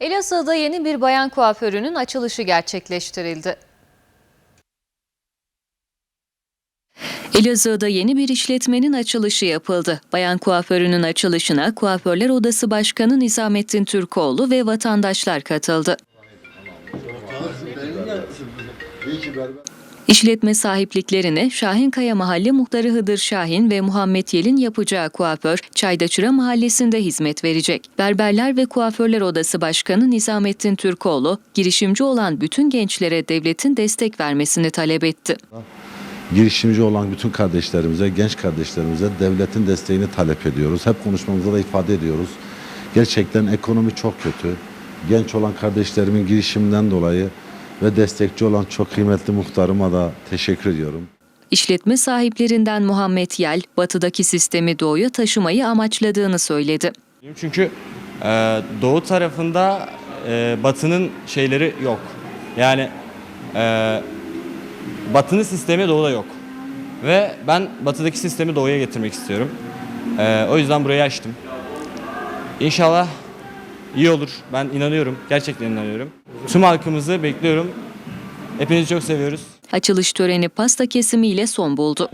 Elazığ'da yeni bir bayan kuaförünün açılışı gerçekleştirildi. Elazığ'da yeni bir işletmenin açılışı yapıldı. Bayan kuaförünün açılışına Kuaförler Odası Başkanı Nizamettin Türkoğlu ve vatandaşlar katıldı. İşletme sahipliklerine Şahinkaya Mahalle Muhtarı Hıdır Şahin ve Muhammed Yel'in yapacağı kuaför Çaydaçıra Mahallesi'nde hizmet verecek. Berberler ve Kuaförler Odası Başkanı Nizamettin Türkoğlu, girişimci olan bütün gençlere devletin destek vermesini talep etti. girişimci olan bütün kardeşlerimize, genç kardeşlerimize devletin desteğini talep ediyoruz. Hep konuşmamızda da ifade ediyoruz. Gerçekten ekonomi çok kötü. Genç olan kardeşlerimin girişiminden dolayı ve destekçi olan çok kıymetli muhtarıma da teşekkür ediyorum. İşletme sahiplerinden Muhammed Yel, batıdaki sistemi doğuya taşımayı amaçladığını söyledi. Çünkü e, doğu tarafında e, batının şeyleri yok. Yani e, batının sistemi doğuda yok. Ve ben batıdaki sistemi doğuya getirmek istiyorum. E, o yüzden burayı açtım. İnşallah iyi olur. Ben inanıyorum. Gerçekten inanıyorum. Tüm halkımızı bekliyorum. Hepinizi çok seviyoruz. Açılış töreni pasta kesimiyle son buldu.